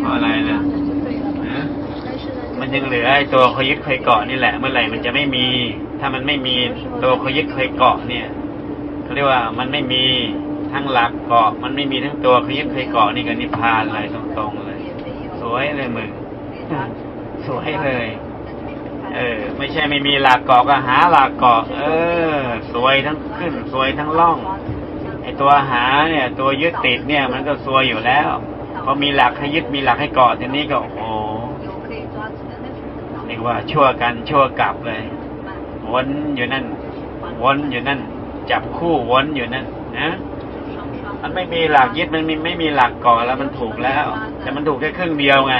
เพราะอะไรนะฮะมันยังเหลือไอ้ตัวคอยยึดคอยเกาะนี่แหละ เมื่อไหร่มันจะไม่มี ถ้ามันไม่มีตัวคอยยึดคอยเกาะเนี่ยเขาเรียกว่ามันไม่มีทั้งหลักเกาะ มันไม่มีทั้งตัวคอยยึดคอยเกาะนี่ก็นิพพานเลยตรงๆเลย สวยเลยมึงสวยเลย เออ ไม่ใช่ไม่มีหลักเกาะก็หาหลักเกาะ เออ สวยทั้งขึ้น สวยทั้งล่องไอตัวหาเนี่ย ตัวยึดติดเนี่ย มันก็ซวยอยู่แล้ว พอมีหลักให้ยึดมีหลักให้เกาะทีนี้ก็โอ้โหเรียกว่าชั่วกันชั่วกลับเลย วนอยู่นั่น วนอยู่นั่น จับคู่วนอยู่นั่นนะมันไม่มีหลักยึดมันมีไม่มีหลักเกาะแล้วมันถูกแล้ว แต่มันถูกแค่ครึ่งเดียวไง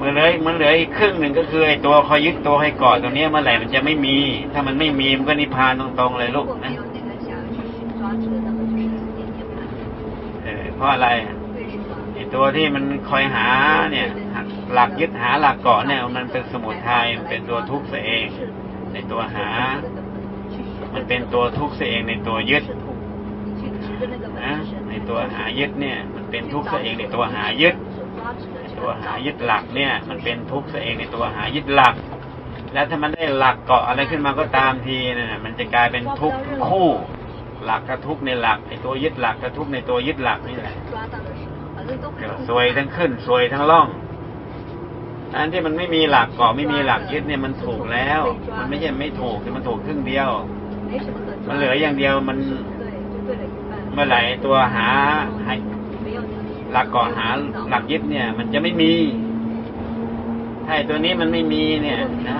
มันเลือมันเหลืออีกครึ่งหนึ่งก็คือไอ้ตัวคอยยึดตัวให้เกาะตัวนี้เมื่อไหร่มันจะไม่มี ถ้ามันไม่มีมันก็นิพพานตรงๆเลยลูกนะ เออเพ ราะอะไรไอตัวที่มันคอยหาเนี่ย หลักยึดหาหลักเกาะเนี่ย มันเป็นสมุทัยมันเป็นตัวทุกข์เสียเองในตัวหา มันเป็นตัวทุกข์เสียเองในตัวยึดนะในตัวหายึดเนี่ย มันเป็นทุกข์เสียเองในตัวหายึดตัวหายึดหลักเนี่ย มันเป็นทุกข์เสียเองในตัวหายึดหลัก แล้วถ้ามันได้หลักเกาะอะไรขึ้นมาก็ตามทีนะมันจะกลายเป็นทุกข์คู่ หลักกระทุกข์ในหลักไอตัวยึดหลักกระทุกข์ในตัวยึดหลักนี่แหละเดี๋ยวซวยทั้งขึ้นซวยทั้งล่องอันที่มันไม่มีหลักเกาะไม่มีหลักยึดเนี่ยมันถูกแล้ว มันไม่ใช่ไม่ถูกแต่มันถูกครึ่งเดียว มันเหลืออย่างเดียวมันเมื่อไหร่ตัวหาให้หลักเกาะหาหลักยึดเนี่ย มันจะไม่มีถ้าไอ้ตัวนี้มันไม่มีเนี่ยนะ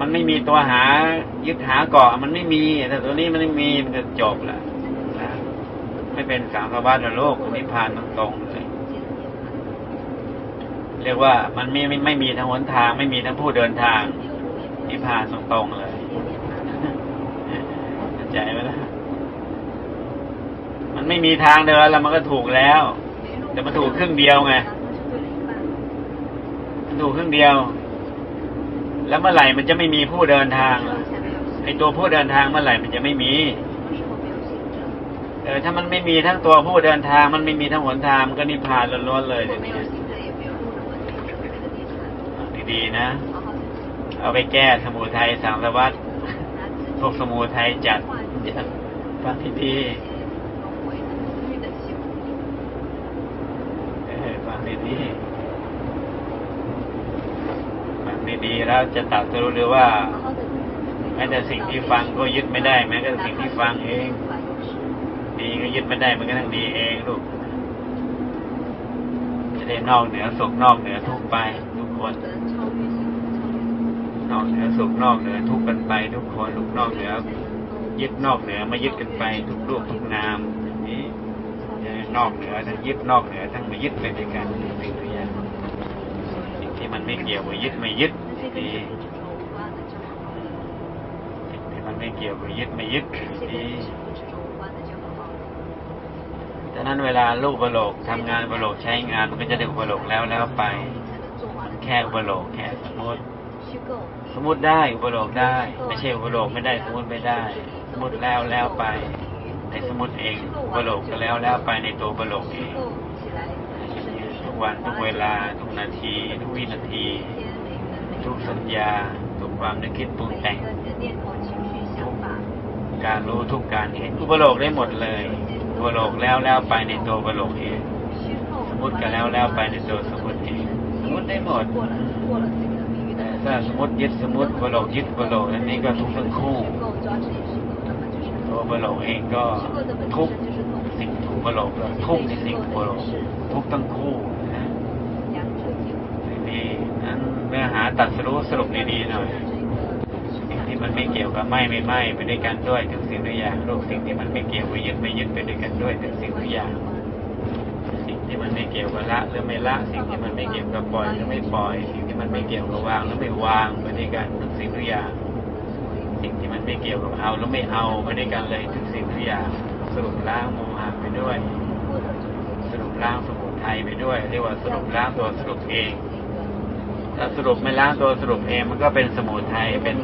มันไม่มีตัวหายึดหาเกาะมันไม่มีแต่ตัวนี้มันไม่มีมันจะจบแหละไม่เป็นสังสารวัฏโลกนิพพานตรงเลยเรียกว่ามันไม่ไม่ไม่มีทั้งหนทาง ไม่มีทั้งผู้เดินทาง นิพพานตรงๆเลยเข้าใจไหมล่ะมันไม่มีทางเดินแล้วมันก็ถูกแล้ว แต่มันถูกครึ่งเดียวไงมันถูกครึ่งเดียว แล้วเมื่อไหร่มันจะไม่มีผู้เดินทางไอตัวผู้เดินทางเมื่อไหร่มันจะไม่มีเออถ้ามันไม่มีทั้งตัวผู้เดินทาง มันไม่มีทั้งหนทางมันก็นิพพานล้วนๆเลยเดี๋ยวนี้ดีๆนะ เอาไปแก้สมุทัยสังสวัตพวกสมุทัยจัดจัดฟังดีๆเออฟังดีๆฟัง ดีๆ แล้วจะตัดรู้เลยว่าแม้แต่สิ่งที่ฟังก็ยึดไม่ได้ แม้แต่สิ่งที่ฟังเอง ดีก็ยึดไม่ได้มันก็ต้องดีเองลูกจะได้นอกเหนือสุขนอกเหนือทุกไป ทุกคนนอกเหนือสุขนอกเหนือทุกกันไป ทุกคนลูกนอกเหนือยึดนอกเหนือมายึดกันไป ทุกรูปทุกนามนี้นอกเหนือทั้งยึดนอกเหนือทั้งมายึดไปด้วยกันสิ่งทุกอย่าง มันไม่เกี่ยวกับยึดไม่ยึดดีสิ่งที่มันไม่เกี่ยวกับยึดไม่ยึดดีดังนั้นเวลาลูกอุปโลกทำงานอุปโลกใช้งานมันก็จะได้อุปโลกแล้วแล้วไป แค่อุปโลกแค่สมมติสมมติได้อุปโลกได้ ไม่ใช่อุปโลกไม่ได้สมมติไม่ได้ สมมติแล้วแล้วไป ในสมมติเองอุปโลกก็แล้วแล้วไปในตัวอุปโลกเองทุก วันทุกเวลา ทุกนาที ทุกวินาที ทุกสัญญา ทุกความนึกคิดปรุงแต่งทุกการรู้ทุกการเห็นอุปโลกได้หมดเลยอุปโลกแล้วแล้วไปในตัวอุปโลกเองสมมติก็แล้วแล้วไปในตัวสมมติเองสมมติได้หมดถ้าสมมติยึดสมมติบโลกยึดบโลกอันนี้ก็ทุกทั้งคู่ตัวบโลกเองก็ทุกสิ่งถูกบโลกทุกในสิ่งบโลกทุกทั้งคู่นะดีนั้น เนื้อหาตัดสรู้สรุปดีๆหน่อย สิ่งที่มันไม่เกี่ยวกับไม่ไม่ไม่ไปด้วยกันด้วยถึงสิ่งทุกอย่างรูปสิ่งที่มันไม่เกี่ยวกับยึดไม่ยึดไปด้วยกันด้วยถึงสิ่งทุกอย่าง สิ่งที่มันไม่เกี่ยวกับละหรือไม่ละ สิ่งที่มันไม่เกี่ยวกับปล่อยหรือไม่ปล่อย สิ่งที่มันไม่เกี่ยวกับวางหรือไม่วางไปด้วยกันทุกสิ่งทุกอย่าง สิ่งที่มันไม่เกี่ยวกับเอาหรือไม่เอาไปด้วยกันเลยทุกสิ่งทุกอย่างสรุปล้างโมหะไปด้วย สรุปล้างสมุทัยไปด้วย เรียกว่าสรุปล้างตัวสรุปเอง ถ้าสรุปไม่ล้างตัวสรุปเองมันก็เป็นสมุทัยเป็น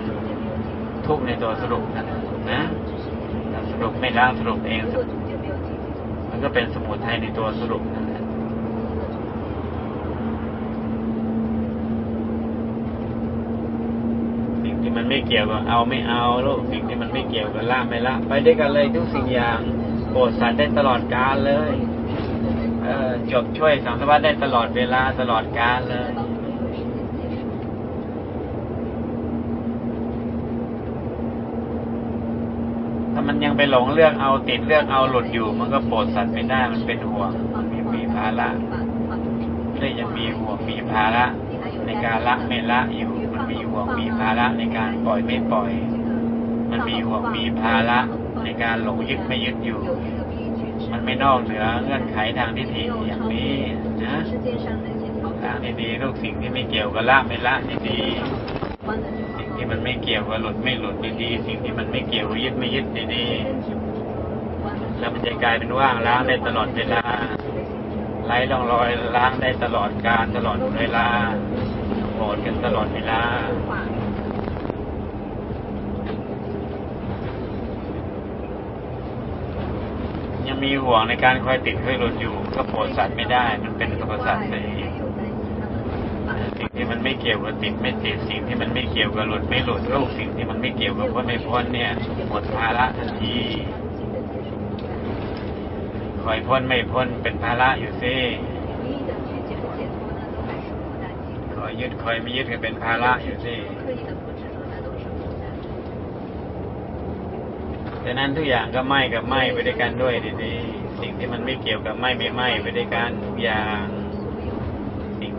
ทุกข์ในตัวสรุปนะนะสรุปไม่ล้างสรุปเอง มันก็เป็นสมุทัยในตัวสรุปนะสิ่งที่มันไม่เกี่ยวกับเอาไม่เอาลูกสิ่งที่มันไม่เกี่ยวกับละไม่ละ ไปด้วยกันเลยทุกสิ่งอย่างโปรดสัตว์ได้ตลอดกาลเลยเออจบช่วยสังสารวัฏได้ตลอดเวลาตลอดกาลเลย ถ้า มันยังไปหลงเลือกเอาติดเลือกเอาหลุดอยู่ มันก็โปรดสัตว์ไม่ได้มันเป็นห่วงมีมีภาระได้ยังมีห่วงมีภาระ ในการละไม่ละอยู่ มันมีห่วงมีภาระในการปล่อยไม่ปล่อย มันมีห่วงมีภาระในการหลงยึดไม่ยึดอยู่ มันไม่นอกเหนือเงื่อนไขทางทิฏฐิอย่างนี้นะทางดีๆลูกสิ่งที่ไม่เกี่ยวกับละไม่ละดีๆ ที่มันไม่เกี่ยวกับหลุดไม่หลุดดีๆสิ่งที่มันไม่เกี่ยวยึดไม่ยึดดีๆแล้วมันจะกลายเป็นว่างล้างได้ตลอดเวลาไร้ร่องรอยล้างได้ตลอดการตลอดเวลาโหดกันตลอดเวลายังมีห่วงในการคอยติดคอยหลุดอยู่ก็โปรดสัตว์ไม่ได้ มันเป็นสรรพสัตว์เลยสิ่ง ที่มันไม่เกี่ยวกับติดไม่ติดสิ่งที่มันไม่เกี่ยวกับหลุดไม่หลุดรูปสิ่งที่มันไม่เกี่ยวกับพ้นไม่พ้นเนี่ยหมดภาระทันทีคอยพ้นไม่พ้นเป็นภาระอยู่ซิคอยยึดคอยไม่ยึดก็เป็นภาระอยู่ซิดังนั้นทุกอย่างก็ไหม่กับไหม่ไปด้วยกันด้วยดีๆสิ่งที่มันไม่เกี่ยวกับไหม่ไม่ไหม่ไปด้วยกันทุกอย่าง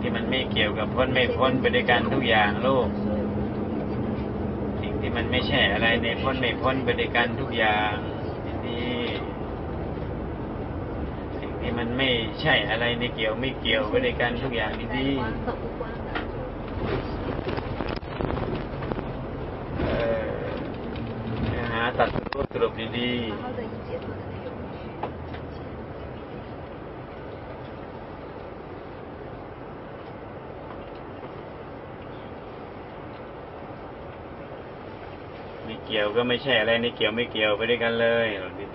ที่มันไม่เกี่ยวกับพ้นไม่พ้นไปด้วยกันทุกอย่างโลก สิ่งที่มันไม่ใช่อะไรในพ้นไม่พ้นไปด้วยกันทุกอย่างดีๆสิ่งที่มันไม่ใช่อะไรในเกี่ยวไม่เกี่ยวไปด้วยกันทุกอย่างดีๆเออเนื้อหาตัดรูปสรุปดีๆ ไม่เกี่ยวก็ไม่ใช่อะไรในเกี่ยวไม่เกี่ยวไปด้วยกันเลย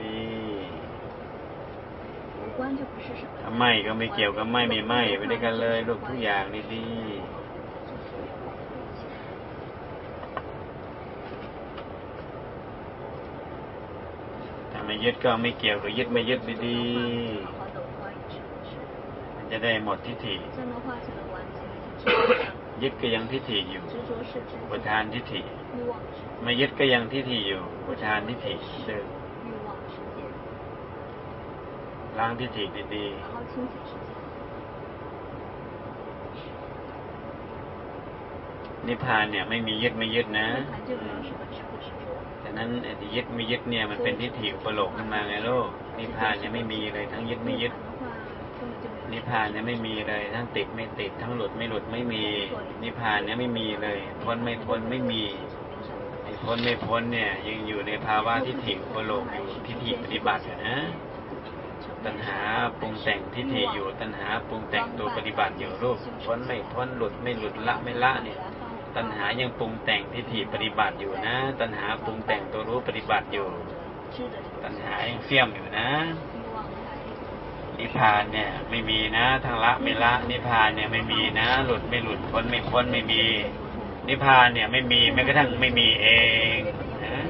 ดีๆถ้าไม่ก็ไม่เกี่ยวกับไม่ไม่ไม่ไปด้วยกันเลยลูกทุกอย่างดีๆถ้าไม่ยึดก็ไม่เกี่ยวกับยึดไม่ยึดดีๆมันจะได้หมดทิฏฐิ ยึดก็ยังทิฏฐิอยู่อุทานทิฏฐิไม่ยึดก็ยังทิฏฐิอยู่อุทานทิฏฐิเดิมล้างทิฏฐิดีๆนิพพานเนี่ย ไม่มียึดไม่ยึดนะแต่นั้นไอ้ที่ยึดไม่ยึดเนี่ยมันเป็นทิฏฐิอุปโลกขึ้นมาไงลูกนิพพานเนี่ยไม่มีเลยทั้งยึดไม่ยึด นิพพานเนี่ยไม่มีเลย ทั้งติดไม่ติด ทั้งหลุดไม่หลุดไม่มี นิพพานเนี่ยไม่มีเลยพ้นไม่พ้นไม่มีพ้นไม่พ้นเนี่ย ยังอยู่ในภาวะที่ถิอุปโลกอยู่ทิฏฐิปฏิบัตินะตัณหาปรุงแต่งทิฏฐิอยู่ตัณหาปรุงแต่งตัวปฏิบัติอยู่รูปพ้นไม่พ้นหลุดไม่หลุดละไม่ละเนี่ย ตัณหายังปรุงแต่งทิฏฐิปฏิบัติอยู่นะ ตัณหาปรุงแต่งตัวรู้ปฏิบัติอยู่ ตัณหายังเสี่ยมอยู่นะ นิพพานเนี่ย ไม่มีนะทางละไม่ละนิพพานเนี่ยไม่มีนะ หลุดไม่หลุดพ้นไม่พ้นไม่มี นิพพานเนี่ย ไม่มีแม้กระทั่งไม่มีเองนะ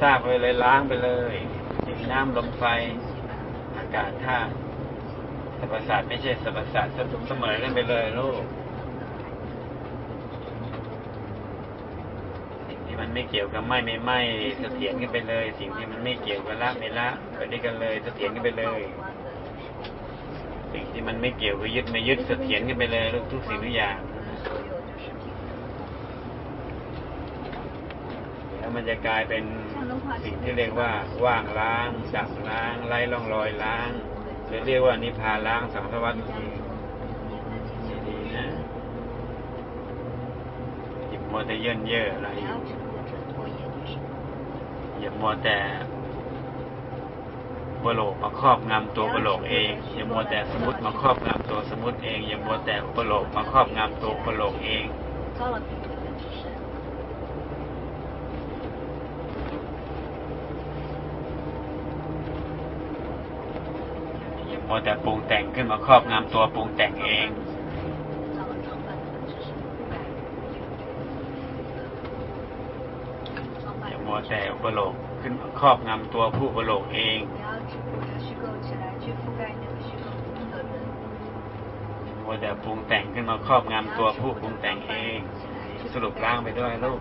ทราบไปเลยล้างไปเลยดินน้ำลมไฟอากาศธาตุสรรพสัตว์ไม่ใช่สรรพสัตว์เสมอกันไปเลยลูก สิ่งที่ มันไม่เกี่ยวกับไม่ไม่ไม่เสถียรกันไปเลย สิ่งที่มันไม่เกี่ยวกับละไม่ละไปด้วยกันเลยเสถียรกันไปเลย สิ่งที่มันไม่เกี่ยวกับยึดไม่ยึดเสถียรกันไปเลยทุกสิ่งทุกอย่างแล้วมันจะกลายเป็นสิ่งที่เรียกว่าว่างล้างดับล้างไล่ร่องรอยล้างหรือเรียกว่านิพพานล้างสังสารวัฏดีนะหยิบมัวแต่เยินเย่ออะไร อย่ามัวแต่บโลกมาครอบงำตัวบโลกเองอย่ามัวแต่สมุติมาครอบงำตัวสมุติเองอย่ามัวแต่บโลกมาครอบงำตัวบโลกเองอย่ามัวแต่ปรุงแต่งขึ้นมาครอบงำตัวปรุงแต่งเอง แต่อุปโลกขึ้นครอบงำตัวผู้อุปโลกเองว่าแต่ปรุงแต่งขึ้นมาครอบงำตัวผู้ปรุงแต่งเอง สรุปร่างไปด้วยลูก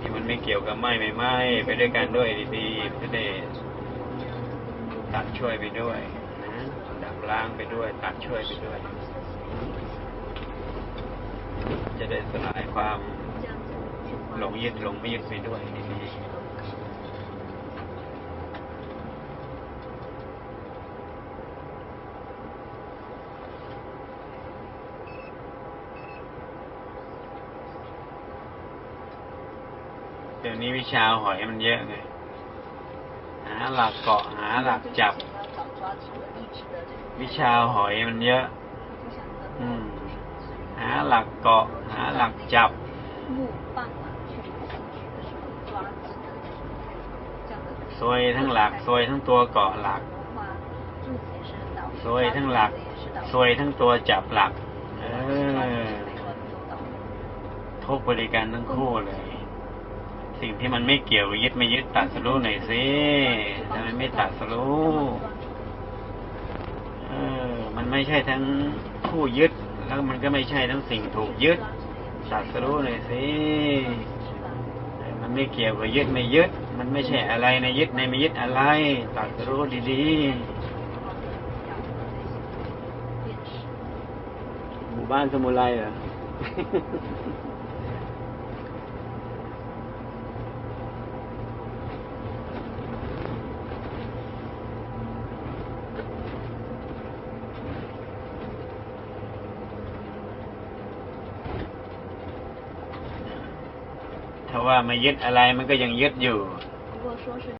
ที่มันไม่เกี่ยวกับไม่ไม่ไม่ไปด้วยกันด้วยดีๆไม่ได้ตัดช่วยไปด้วยนะดับร่างไปด้วย ตัดช่วยไปด้วย จะได้สลายความหลงยึดหลงไม่ยึดไปด้วยเดี๋ยวนี้วิชาหอยมันเยอะไงหาหลักเกาะหาหลักจับ วิชาหอยมันเยอะ อืมหาหลักเกาะ หาหลักจับ ซวยทั้งหลัก ซวยทั้งตัวเกาะหลัก ซวยทั้งหลัก ซวยทั้งตัวจับหลัก เออทุกบริการทั้งคู่เลย สิ่งที่มันไม่เกี่ยวยึดไม่ยึดตัดสรู้หน่อยสิทำไมไม่ตัดสรู้เออ มันไม่ใช่ทั้งผู้ยึดแล้วมันก็ไม่ใช่ทั้งสิ่งถูกยึด ตัดรู้หน่อยสิมันไม่เกี่ยวกับยึดไม่ยึด มันไม่ใช่อะไรในยึดในไม่ยึดอะไรตัดรู้ดีๆหมู่บ้านสมุไรเหรอ ว่าไม่ยึดอะไรมันก็ยังยึดอยู่